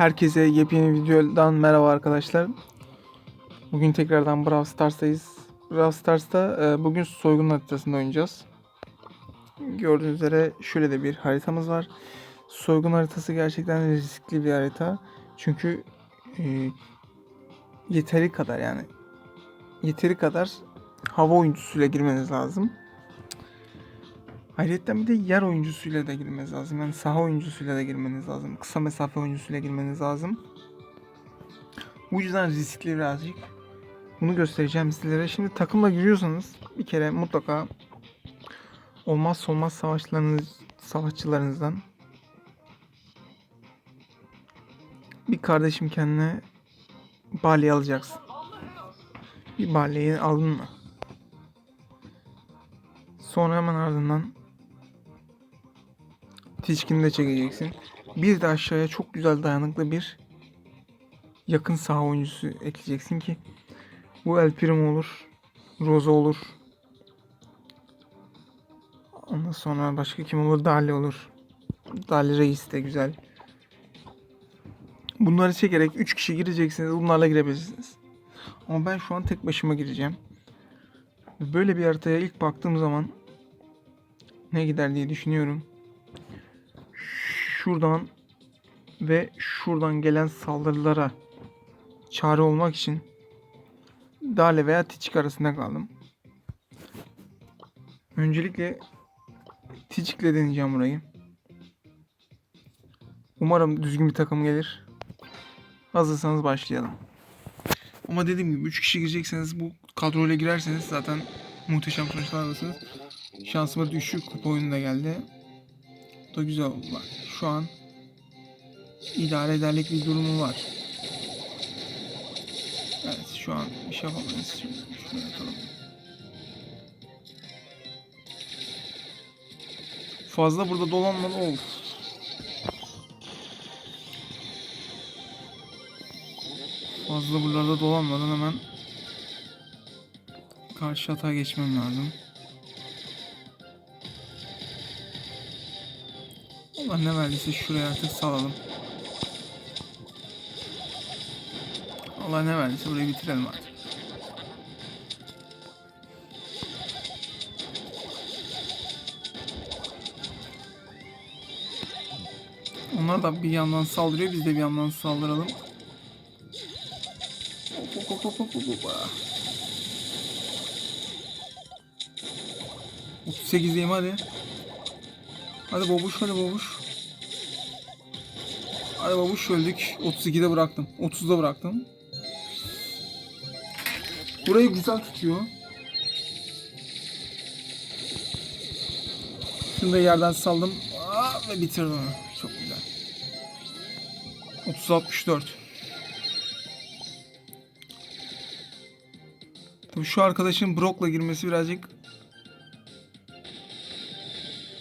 Herkese yepyeni videodan merhaba arkadaşlar. Bugün tekrardan Brawl Stars'tayız. Brawl Stars'ta e, bugün soygun haritasında oynayacağız. Gördüğünüz üzere şöyle de bir haritamız var. Soygun haritası gerçekten riskli bir harita. Çünkü e, yeteri kadar yani yeteri kadar hava oyuncusuyla girmeniz lazım. Ayrıca bir de yer oyuncusuyla da girmeniz lazım. Yani saha oyuncusuyla da girmeniz lazım. Kısa mesafe oyuncusuyla girmeniz lazım. Bu yüzden riskli birazcık. Bunu göstereceğim sizlere. Şimdi takımla giriyorsanız bir kere mutlaka olmazsa olmaz savaşçılarınız, savaşçılarınızdan bir kardeşim kendine balya alacaksın. Bir balyayı aldın mı? Sonra hemen ardından Tiçkini de çekeceksin. Bir de aşağıya çok güzel dayanıklı bir yakın saha oyuncusu ekleyeceksin ki bu El Primo olur, Rosa olur. Ondan sonra başka kim olur? Dali olur. Dali Reis de güzel. Bunları çekerek 3 kişi gireceksiniz. Bunlarla girebilirsiniz. Ama ben şu an tek başıma gireceğim. Böyle bir haritaya ilk baktığım zaman ne gider diye düşünüyorum. Şuradan ve şuradan gelen saldırılara çare olmak için Dale veya Tiçik arasında kaldım. Öncelikle Tiçik'le deneyeceğim burayı. Umarım düzgün bir takım gelir. Hazırsanız başlayalım. Ama dediğim gibi 3 kişi girecekseniz bu kadroyla girerseniz zaten muhteşem sonuçlar alırsınız. Şansıma düşük kupa oyunu da geldi. Da güzel oldu. Şu an idare ederlik bir durumu var. Evet şu an bir şey yapamayız. Şunu yapalım. Fazla burada dolanmadı of. Fazla buralarda dolanmadan hemen karşı hata geçmem lazım. Allah ne verdiyse şuraya artık salalım. Allah ne verdiyse burayı bitirelim artık. Onlar da bir yandan saldırıyor, biz de bir yandan saldıralım. Hop hop hop hop hop hop hop. 38'deyim hadi. Hadi babuş hadi babuş. Hadi babuş öldük. 32'de bıraktım. 30'da bıraktım. Burayı güzel tutuyor. Şunu da yerden saldım. Aa, ve bitirdim. Çok güzel. 30-64. Tabii şu arkadaşın Brock'la girmesi birazcık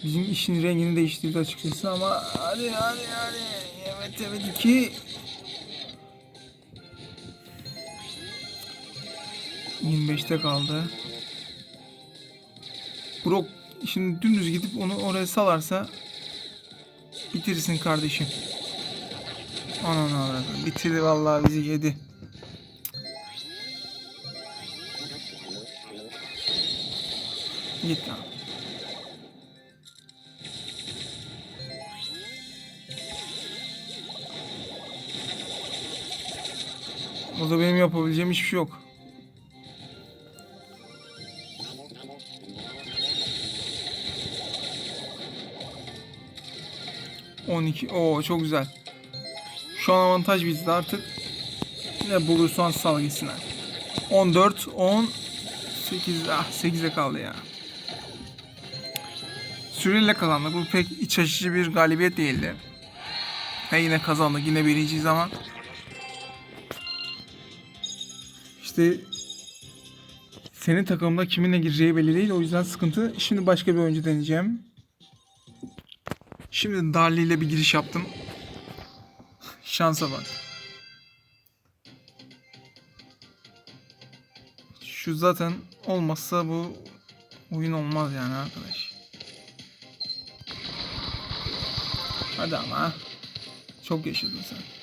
bizim işin rengini değiştirdi açıkçası ama hadi hadi hadi evet evet iki 25'te kaldı. Brock şimdi dümdüz gidip onu oraya salarsa bitirsin kardeşim. Ananı avradım. Bitirdi vallahi bizi yedi. Git lan. O da benim yapabileceğim hiçbir şey yok. On iki. Oo çok güzel. Şu an avantaj bizde artık. Ne bulursan sal gitsinler. 14, 10, 8, ah 8'e kaldı ya. Süreyle kazandık. Bu pek iç açıcı bir galibiyet değildi. Ve yine kazandık. Yine birinci zaman. İşte senin takımda kiminle gireceği belli değil. O yüzden sıkıntı. Şimdi başka bir oyuncu deneyeceğim. Şimdi Darli ile bir giriş yaptım. Şansa bak. Şu zaten olmazsa bu oyun olmaz yani arkadaş. Hadi ama. Çok yaşadın sen.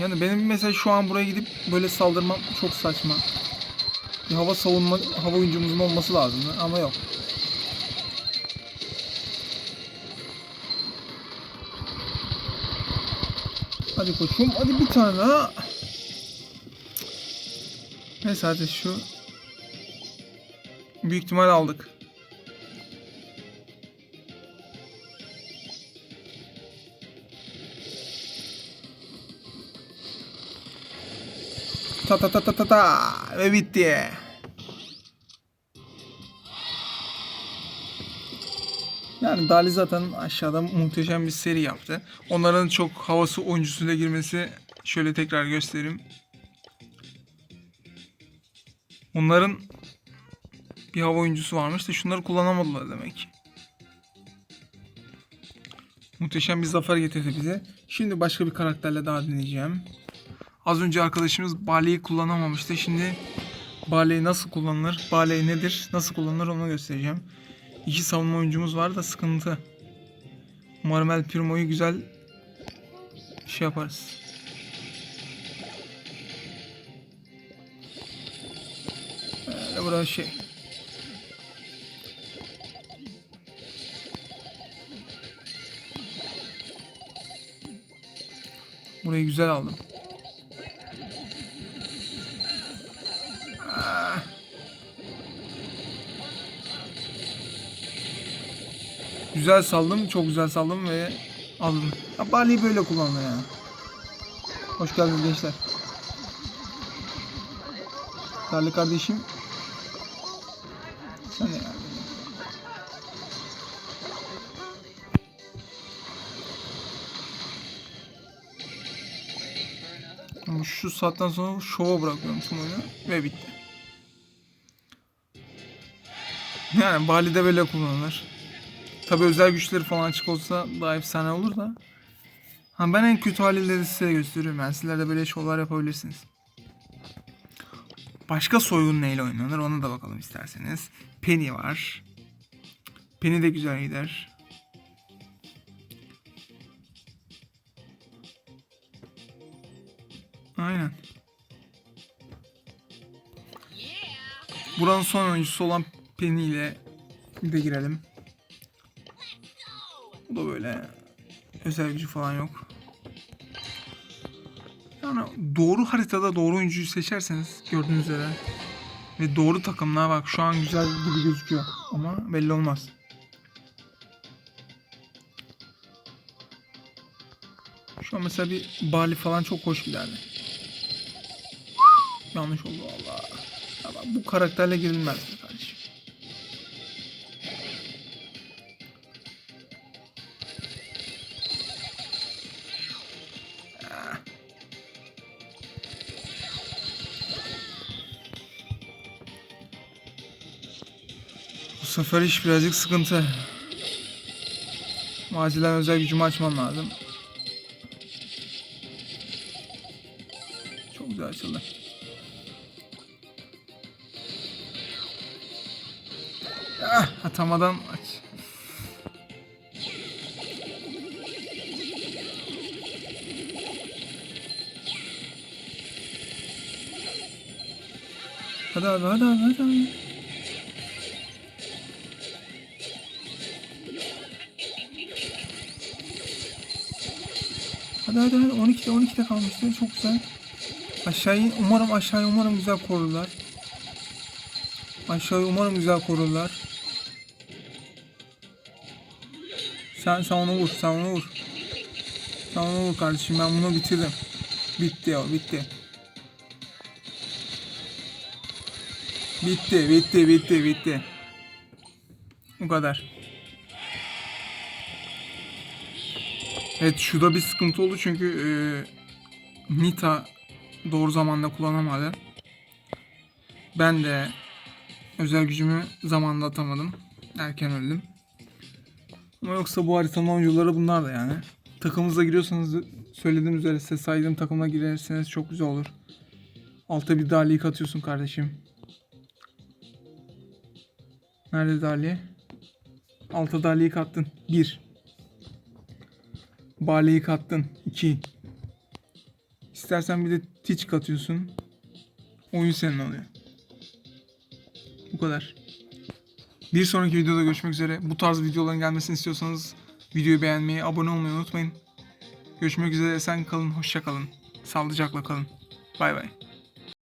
Yani benim mesela şu an buraya gidip böyle saldırmam çok saçma. Bir hava savunma, hava oyuncumuzun olması lazımdı ama yok. Hadi koçum, hadi bir tane daha. Neyse şu. Büyük ihtimal aldık. Ta ta ta ta ta ta ve bitti. Yani Dali zaten aşağıda muhteşem bir seri yaptı. Onların çok havası oyuncusuyla girmesi şöyle tekrar göstereyim. Onların bir hava oyuncusu varmış da şunları kullanamadılar demek. Muhteşem bir zafer getirdi bize. Şimdi başka bir karakterle daha deneyeceğim. Az önce arkadaşımız Bale'yi kullanamamıştı. Şimdi Bale nasıl kullanılır? Bale nedir? Nasıl kullanılır onu göstereceğim. İki savunma oyuncumuz var da sıkıntı. Umarım El Primo'yu güzel şey yaparız. Böyle buraya şey. Burayı güzel aldım. Güzel saldım, çok güzel saldım ve aldım. Ya Bali'yi böyle kullandı ya. Hoş geldiniz gençler. Değerli kardeşim. Sen ne ya? Ama şu saatten sonra şova bırakıyorum tüm oyunu ve bitti. Yani Bali'de böyle kullanılır. Tabi özel güçleri falan açık olsa daha efsane olur da. Ha ben en kötü haliyle size gösteriyorum. Yani sizler de böyle şovlar yapabilirsiniz. Başka soygun neyle oynanır ona da bakalım isterseniz. Penny var. Penny de güzel gider. Aynen. Buranın son oyuncusu olan Penny ile de girelim. Bu da böyle özel gücü falan yok. Yani doğru haritada doğru oyuncuyu seçerseniz gördüğünüz üzere ve doğru takımlar bak şu an güzel gibi gözüküyor ama belli olmaz. Şu an mesela bir Bali falan çok hoş giderdi. Yanlış oldu valla. Bu karakterle girilmez mi kardeşim? Sefer iş birazcık sıkıntı. Acilen özel gücümü açmam lazım. Çok güzel açıldı. Ah, atamadan aç. Hadi abi hadi abi hadi abi. Hadi hadi hadi 12'de 12'de kalmıştı çok güzel. Aşağıyı umarım aşağıyı umarım güzel korurlar. Aşağıyı umarım güzel korurlar. Sen sen onu vur sen onu vur. Sen onu vur kardeşim ben bunu bitirdim. Bitti ya bitti. Bitti bitti bitti bitti. Bu kadar. Evet şurada bir sıkıntı oldu çünkü e, Nita doğru zamanda kullanamadı. Ben de özel gücümü zamanında atamadım. Erken öldüm. Ama yoksa bu haritanın oyuncuları bunlar da yani. Takımınıza giriyorsanız söylediğim üzere size saydığım takımına girerseniz çok güzel olur. Alta bir Dali'yi katıyorsun kardeşim. Nerede Dali? Alta Dali'yi kattın. 1. Bale'yi kattın. 2. İstersen bir de teach katıyorsun. Oyun senin oluyor. Bu kadar. Bir sonraki videoda görüşmek üzere. Bu tarz videoların gelmesini istiyorsanız videoyu beğenmeyi, abone olmayı unutmayın. Görüşmek üzere. Esen kalın, hoşça kalın. Sağlıcakla kalın. Bay bay.